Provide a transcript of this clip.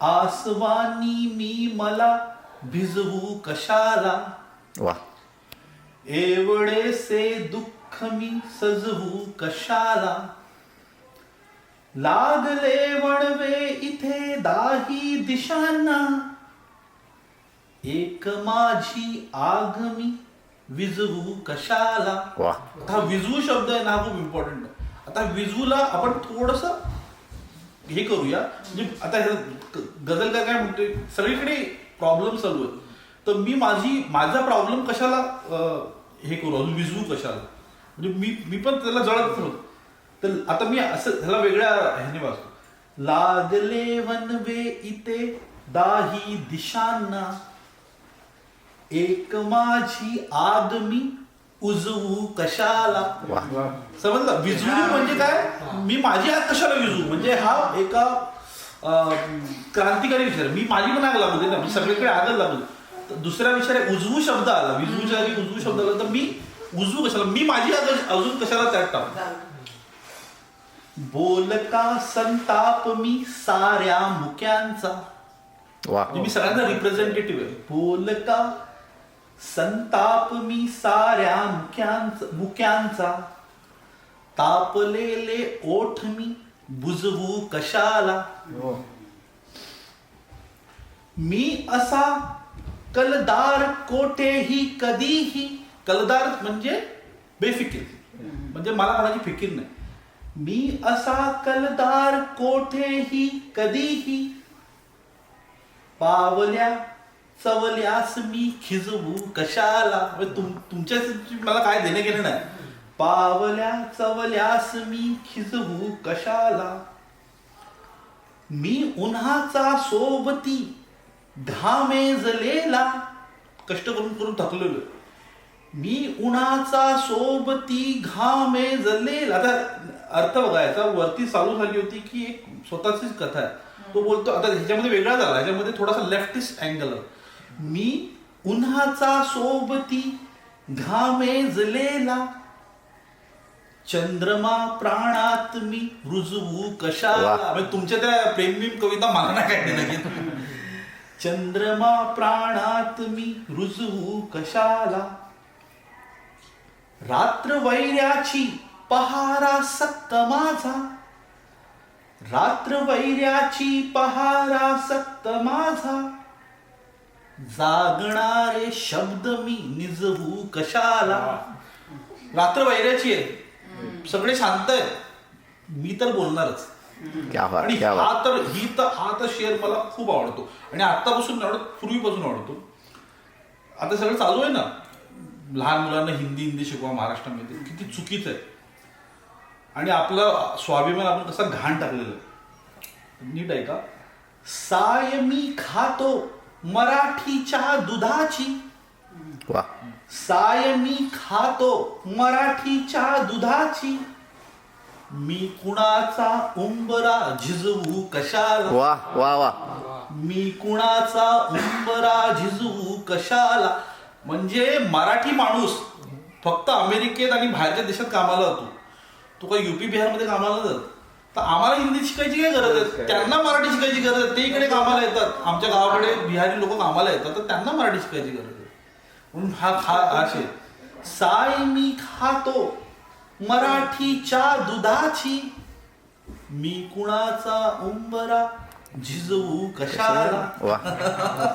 आसवानी मी मला भिजवू कशाला? वा. एवढेसे दुःख मी सजवू कशाला? लागले वणवे इथे दाही दिशांना. एक माझी आग मी विजवू कशाला? आता विजवू शब्द आहे ना हा खूप इम्पॉर्टंट आता विजवूला आपण थोडस हे करूया. म्हणजे आता हे ग- गझलकार काय म्हणतोय सगळीकडे प्रॉब्लेम चालू आहे तर मी माझी माझा प्रॉब्लेम कशाला हे करू? अजून विजवू कशाला? म्हणजे मी मी पण त्याला जळत होतो. तर आता मी असं ह्याला वेगळ्या ह्याने वाचतो. लागले वनवे इथे दाही दिशांना. एक माझी आदमी मी उजवू कशाला? समजलं? विजू म्हणजे काय? मी माझी आग कशाला विजू म्हणजे हा एका क्रांतिकारी विचार. मी माझी पण आग लागू दे ना. मी सगळीकडे आगच लागू दुसरा विचार आहे उजवू शब्द आला. विजूच्या आधी उजवू शब्द आला तर मी उजवू कशाला? मी माझी आग अजून कशाला त्यात टाकू? बोलका संताप मी साऱ्या मुक्यांचा? म्हणजे मी सगळ्यांचा रिप्रेझेंटेटिव्ह आहे. बोलका संताप मी साऱ्या मुक्यांचा. मुक्यांचा तापलेले ओठ मी बुजवू कशाला? मी असा कलदार कोठेही कधीही कलदार म्हणजे बेफिकीर. म्हणजे मला कोणाची फिकीर नाही. मी असा कलदार कोठेही कधीही पावल्या चवल्यास मी खिजवू कशाला? म्हणजे तुम तुमच्या मला काय देणे घेणं नाही. पावल्या चवल्यास मी खिजवू कशाला? मी उन्हाचा सोबती घामे जलेला. कष्ट करून करून थकलेलो. मी उन्हाचा सोबती घामे जलेला. आता अर्थ बघायचा वरती चालू झाली होती की एक स्वतःचीच कथा आहे. तो बोलतो आता ह्याच्यामध्ये वेगळा झाला ह्याच्यामध्ये थोडासा लेफ्टिस्ट अँगल आहे. मी उन्हाचा सोबती घामे जलेला. चंद्रमा प्राणात मी रुजवू कशाला. म्हणजे तुमच्या त्या प्रेमविम कविता मला नाही काय घेणं. चंद्रमा प्राणात मी रुजवू कशाला? रात्र वैऱ्याची पहारा सक्क माझा. रात्र वैऱ्याची पहारा सक्क माझा. जागणारे शब्द मी निजवू कशाला? रात्र वैऱ्याची आहे. सगळे शांत आहेत. मी तर बोलणारच. आणि हा तर ही तर हा तर शेअर मला खूप आवडतो. आणि आतापासून आवडत पूर्वीपासून आवडतो. आता सगळं चालू आहे ना. लहान मुलांना हिंदी हिंदी शिकवा महाराष्ट्रामध्ये किती चुकीचं आहे. आणि आपलं स्वाभिमान आपण कसा घाण टाकलेलं आहे. नीट आहे का साय मी खातो मराठीच्या दुधाची. साय मी खातो मराठीच्या दुधाची. मी कुणाचा उंबरा झिजवू कशाला? वा वा वा. मी कुणाचा उंबरा झिजवू कशाला? म्हणजे मराठी माणूस फक्त अमेरिकेत आणि बाहेरच्या देशात कामाला जातो. तो काही युपी बिहारमध्ये कामाला जात. तर आम्हाला हिंदी शिकायची काय गरज आहे? त्यांना मराठी शिकायची गरज आहे. ते इकडे कामाला येतात. आमच्या गावाकडे बिहारी लोक कामाला येतात तर त्यांना मराठी शिकायची गरज आहे. म्हणून हा खा असे. साय मी खातो मराठीच्या दुधाची. मी कुणाचा उंबरा झिजवू कशाला?